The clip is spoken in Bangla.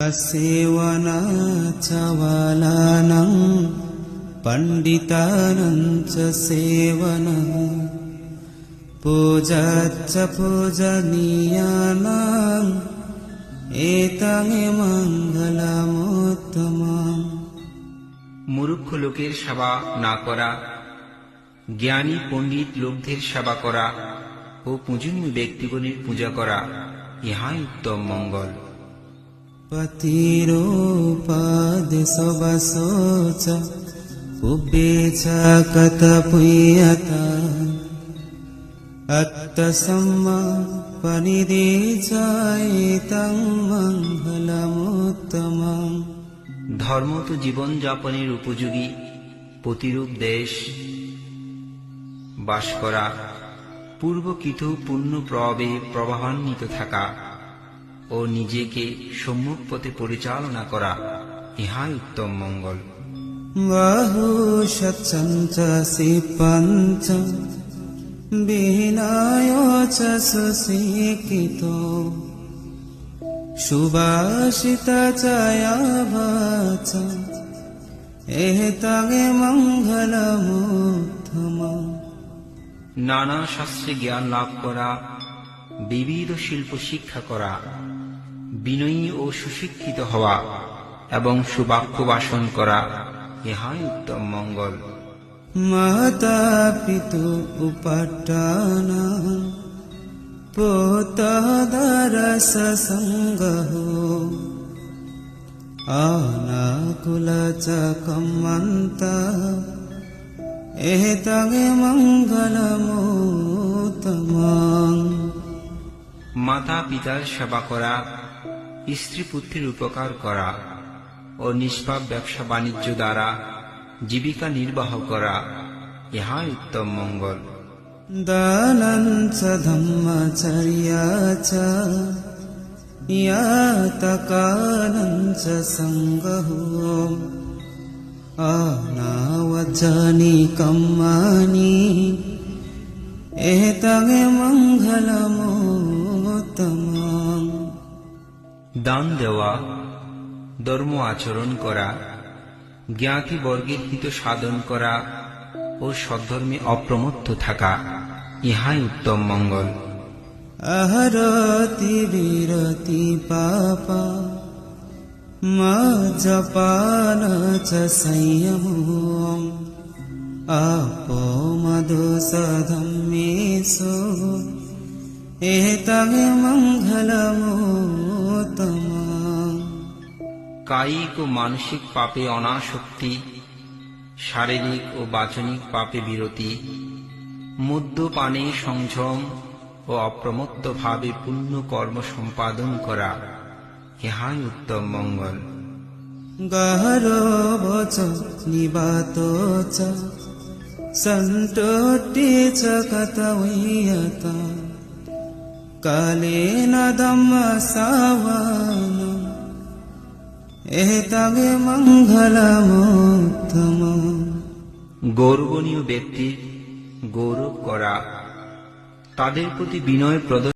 सेवनाचवालानं पण्डितानं च सेवनम् पूजाच्च पूजनीयानाम् एतानि मङ्गलमुत्तमम् মূর্খ লোকের সেবা না করা জ্ঞানী পণ্ডিত লোকদের সেবা করা ও পূজনীয় ব্যক্তিগণের পূজা করা ইহাই উত্তম মঙ্গল पतिरूपादिसवसो च उभे च कथपुयता अत्तसम्मा पनिदे च एतं मङ्गलमुत्तमम् ধর্ম তো জীবন যাপনের উপযোগী প্রতিরূপ দেশ বাস করা পূর্বকৃত পুণ্য প্রভাবে প্রবাহান্বিত থাকা ও নিজেকে সম্মুখ পথে পরিচালনা করা ইহাই উত্তম মঙ্গল। বিনায় সুশিকিত সুবাসিতা চায়া বাচ এহতাগে মঙ্গলমুত্তম নানা শাস্ত্রে জ্ঞান লাভ করা বিবিধ শিল্প শিক্ষা করা বিনয়ী ও সুশিক্ষিত হওয়া এবং সুবাক্য বাসন করা, ইহাই উত্তম মঙ্গল। মাতা পিতু উপাটান পোতাদারসঙ্গ আনাকুলচ কমন্ত এতং মাতা পিতার সেবা করা স্ত্রী পুত্রের উপকার করা ও নিষ্পাপ ব্যবসা বাণিজ্য দ্বারা জীবিকা নির্বাহ করা ইহা উত্তম মঙ্গল। দানন্দ চ মঙ্গলম দান দেওয়া, ধর্ম আচরণ করা জ্ঞাতিবর্গের হিত সাধন করা ও সদ্ধর্মে অপ্রমত্ত থাকা, ইহাই উত্তম মঙ্গল। আহারতি বিরতি পাপা, মা জপান সংযম আপো মধু কায়িক ও মানসিক পাপে অনাসক্তি, শারীরিক ও বাচনিক পাপে বিরতি, মদ্যপানে সংযম ও অপ্রমত্তভাবে পূর্ণ কর্ম সম্পাদন করা, ইহাই উত্তম মঙ্গল। গহরবচ নিবাত সন্তোটি চকত सन्तोट्ये च कथयत कालेन धम्मसावान एतगे मङ्गलमुत्तमम् গৌরবনীয় ব্যক্তির গৌরব করা তাদের প্রতি বিনয় প্রদর্শন